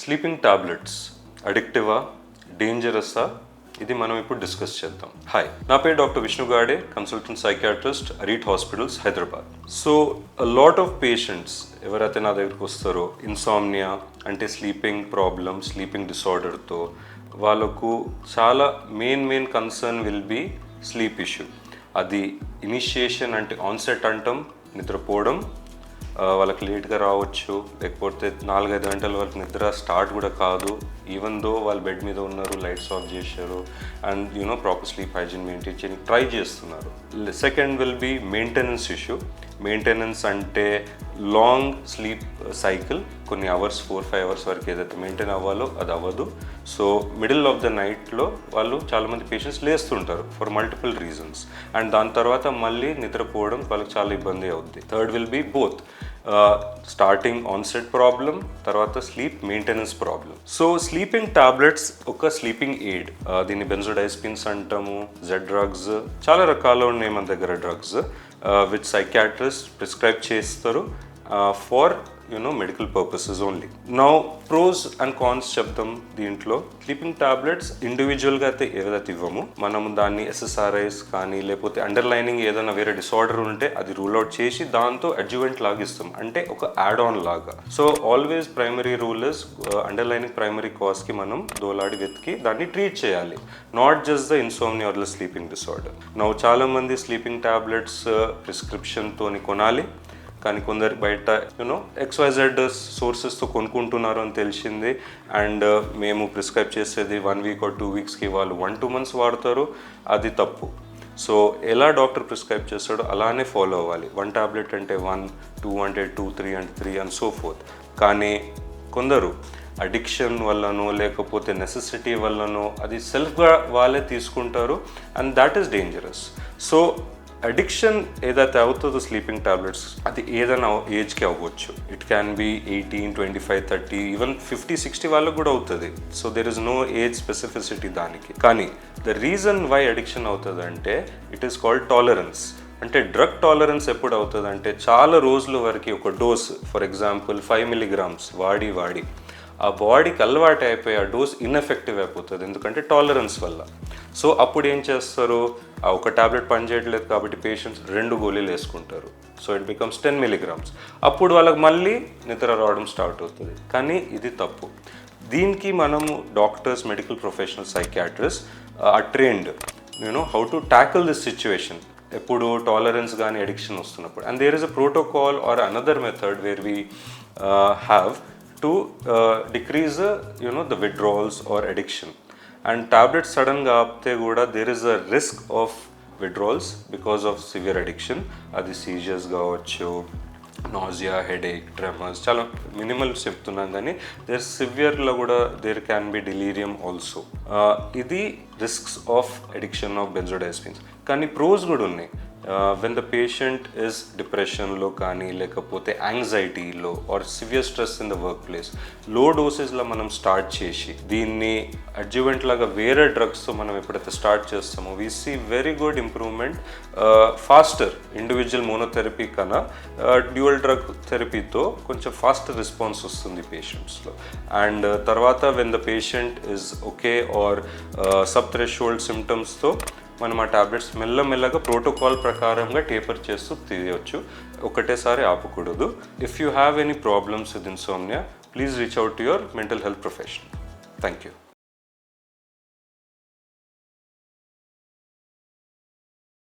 Sleeping tablets అడిక్టివా డేంజరస్సా ఇది మనం ఇప్పుడు డిస్కస్ చేద్దాం. హాయ్ నా పేరు doctor Vishnu Gade consultant psychiatrist Aareet hospitals Hyderabad so lot of patients ఎవరైతే నా దగ్గరికి వస్తారో ఇన్సామ్నియా అంటే స్లీపింగ్ ప్రాబ్లమ్ స్లీపింగ్ డిసార్డర్తో వాళ్ళకు చాలా main main concern will be sleep issue అది ఇనిషియేషన్ అంటే ఆన్సెట్ అంటాం నిద్రపోవడం వాళ్ళకి లేట్గా రావచ్చు. లేకపోతే నాలుగైదు గంటల వరకు నిద్ర స్టార్ట్ కూడా కాదు. ఈవెన్ దో వాళ్ళు బెడ్ మీద ఉన్నారు లైట్స్ ఆఫ్ చేశారు. And you know proper sleep hygiene maintain చేయడానికి ట్రై చేస్తున్నారు. Second will be maintenance issue maintenance అంటే లాంగ్ స్లీప్ సైకిల్ కొన్ని అవర్స్ ఫోర్ ఫైవ్ అవర్స్ వరకు ఏదైతే మెయింటైన్ అవ్వాలో అది అవ్వదు. సో మిడిల్ ఆఫ్ ద నైట్లో వాళ్ళు చాలామంది పేషెంట్స్ లేస్తుంటారు ఫర్ మల్టిపుల్ రీజన్స్ అండ్ దాని తర్వాత మళ్ళీ నిద్రపోవడం వాళ్ళకి చాలా ఇబ్బంది అవుద్ది. Third will be both starting onset problem తర్వాత sleep maintenance problem so sleeping tablets ఒక స్లీపింగ్ ఎయిడ్ uh, దీన్ని బెన్జోడైస్పిన్స్ అంటాము జెడ్ డ్రగ్స్ చాలా రకాలు ఉన్నాయి మన దగ్గర డ్రగ్స్ విత్ సైకాట్రిస్ట్ ప్రిస్క్రైబ్ చేస్తారు. For you know medical purposes only now pros and cons చెప్తాం దీంట్లో. స్లీపింగ్ టాబ్లెట్స్ ఇండివిజువల్గా అయితే ఏదైతే ఇవ్వము? మనం దాన్ని ఎస్ఎస్ఆర్ఐస్ కానీ లేకపోతే అండర్లైనింగ్ ఏదైనా వేరే డిసార్డర్ ఉంటే అది రూల్ అవుట్ చేసి దాంతో అడ్జువెంట్ లాగా ఇస్తాం. అంటే ఒక యాడ్ ఆన్ లాగా so always primary rule is underlining primary కాజ్కి మనం దోలాడి వెతికి దాన్ని ట్రీట్ చేయాలి. Not just the insomnia or the sleeping disorder now చాలామంది స్లీపింగ్ టాబ్లెట్స్ ప్రిస్క్రిప్షన్తోని కొనాలి. కానీ కొందరు బయట యూనో ఎక్స్వైజెడ్ సోర్సెస్తో కొనుక్కుంటున్నారు అని తెలిసింది. అండ్ uh, మేము ప్రిస్క్రైబ్ చేసేది వన్ వీక్ ఆర్ టూ వీక్స్కి వాళ్ళు వన్ టూ మంత్స్ వాడతారు. అది తప్పు. సో ఎలా డాక్టర్ ప్రిస్క్రైబ్ చేస్తాడో అలానే ఫాలో అవ్వాలి. వన్ టాబ్లెట్ అంటే వన్ టూ అంటే టూ త్రీ అంటే త్రీ అండ్ సో ఫోర్త్ కానీ కొందరు అడిక్షన్ వల్లనో లేకపోతే నెసెసిటీ వల్లనో అది సెల్ఫ్గా వాళ్ళే తీసుకుంటారు. And that is dangerous so addiction ఏదైతే అవుతుందో స్లీపింగ్ టాబ్లెట్స్ అది ఏదైనా ఏజ్కి అవ్వచ్చు. It can be eighteen twenty five thirty even fifty sixty వాళ్ళకు కూడా అవుతుంది. So there is no age specificity దానికి. కానీ ద రీజన్ వై అడిక్షన్ అవుతుంది అంటే ఇట్ ఈస్ కాల్డ్ టాలరెన్స్ అంటే డ్రగ్ టాలరెన్స్ ఎప్పుడు అవుతుంది అంటే చాలా రోజుల వరకు ఒక dose for example five milligrams వాడి వాడి. ఆ బాడీకి అలవాటు అయిపోయి ఆ డోస్ ఇన్ఎఫెక్టివ్ అయిపోతుంది ఎందుకంటే టాలరెన్స్ వల్ల. సో అప్పుడు ఏం చేస్తారు? ఆ ఒక టాబ్లెట్ పనిచేయట్లేదు కాబట్టి పేషెంట్స్ రెండు గోళీలు వేసుకుంటారు. So it becomes ten milligrams అప్పుడు వాళ్ళకి మళ్ళీ నిద్ర రావడం స్టార్ట్ అవుతుంది. కానీ ఇది తప్పు. దీనికి మనము డాక్టర్స్ మెడికల్ ప్రొఫెషనల్ సైకాట్రిస్ట్ ఆ trained you know how to tackle this situation ఎప్పుడు టాలరెన్స్ కానీ అడిక్షన్ వస్తున్నప్పుడు. And there is a protocol or another method where we have to decrease you know the withdrawals or addiction and tablets సడన్గా ఆపితే కూడా there is a risk of withdrawals because of severe addiction అది seizures కావచ్చు nausea headache tremors చాలా minimal చెప్తున్నాం కానీ there సివియర్లో కూడా there can be delirium also ఇది risks of addiction of benzodiazepines కానీ ప్రోస్ కూడా ఉన్నాయి వెన్ ద పేషెంట్ ఇస్ డిప్రెషన్లో కానీ లేకపోతే యాంగ్జైటీలో or severe stress in the work ప్లేస్లో డోసెస్లో మనం స్టార్ట్ చేసి దీన్ని అడ్జువెంట్ లాగా వేరే డ్రగ్స్తో మనం ఎప్పుడైతే స్టార్ట్ చేస్తామో we see very good improvement faster individual monotherapy కన్నా డ్యూయల్ డ్రగ్ థెరపీతో కొంచెం ఫాస్ట్ రెస్పాన్స్ వస్తుంది పేషెంట్స్లో అండ్ తర్వాత when the patient is okay or sub threshold సిమ్టమ్స్తో మనం ఆ టాబ్లెట్స్ మెల్లమెల్లగా ప్రోటోకాల్ ప్రకారంగా టేపర్ చేస్తూ తీయవచ్చు ఒకటేసారి ఆపకూడదు. If you have any problems with insomnia please reach out to your mental health professional thank you